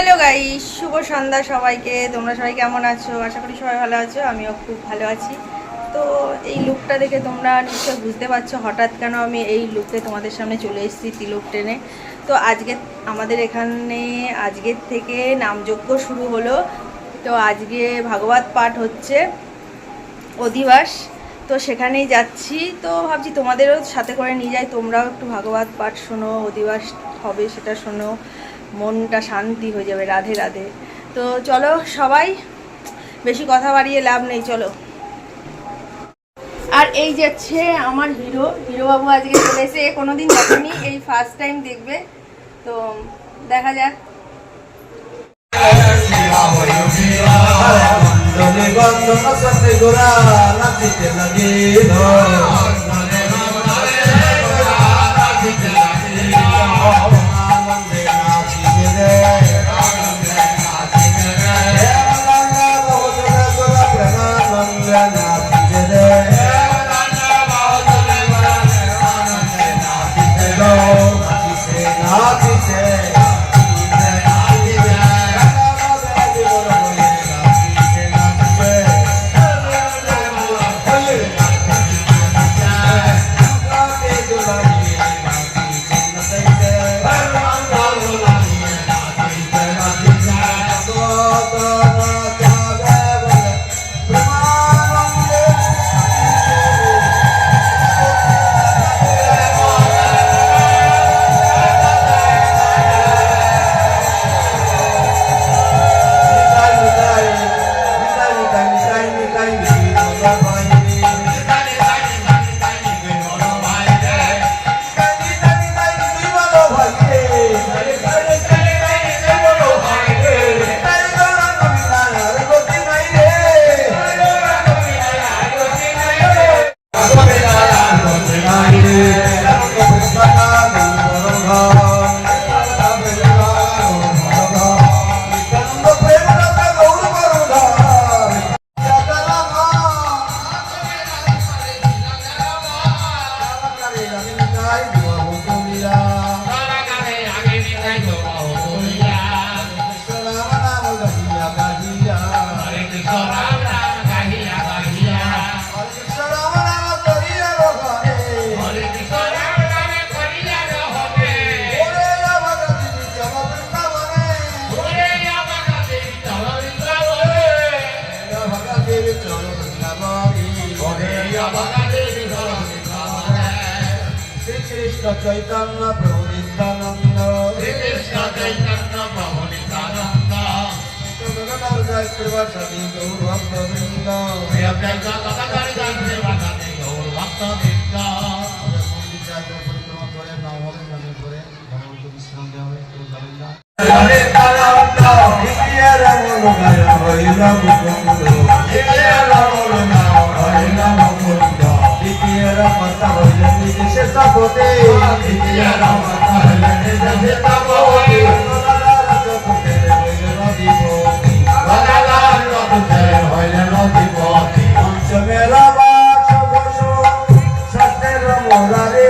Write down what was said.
Hello guy শুভ সন্ধ্যা সবাইকে। তোমরা সবাই কেমন আছো? আশা করি সবাই ভালো আছো, আমিও খুব ভালো আছি। তো এই লুকটা দেখে তোমরা নিশ্চয় বুঝতে পারছ, হঠাৎ কেন আমি এই লুকে তোমাদের সামনে চলে এসেছি তিলক ট্রেনে। তো আজকে আমাদের এখানে আজকের থেকে নামযজ্ঞ শুরু হলো। তো আজকে ভাগবত পাঠ হচ্ছে অধিবাস। তো সেখানেই যাচ্ছি। তো ভাবছি তোমাদেরও সাথে করে নিয়ে যাই, তোমরাও একটু ভাগবত পাঠ শোনো, অধিবাস হবে সেটা শোনো। মনটা শান্তি হয়ে যাবে, রাধে রাধে। তো চলো সবাই, বেশি কথা বাড়িয়ে লাভ নেই, চলো। আর এই যাচ্ছে আমার হিরো। হিরোবাবু আজকে চলে এসে কোনোদিন দেখেনি, এই ফার্স্ট টাইম দেখবে। তো দেখা যাক। শ্রীকৃষ্ণ চৈতন্য প্রভু নিত্যানন্দ জয় শ্রীবাসী গৌর ভক্তবৃন্দ পরিক্রমা করে নবমের নামে করে ভগবন্ত বিশ্রাম দেওয়া হবে কেউ যাবেন না হরে হরি রাম মুকুন্দ নিদেশে সাপতে হিয়া রাম হইলেন নিদেশে সাপতে পঞ্চমেলা বাস বসো সত্যের মোরারে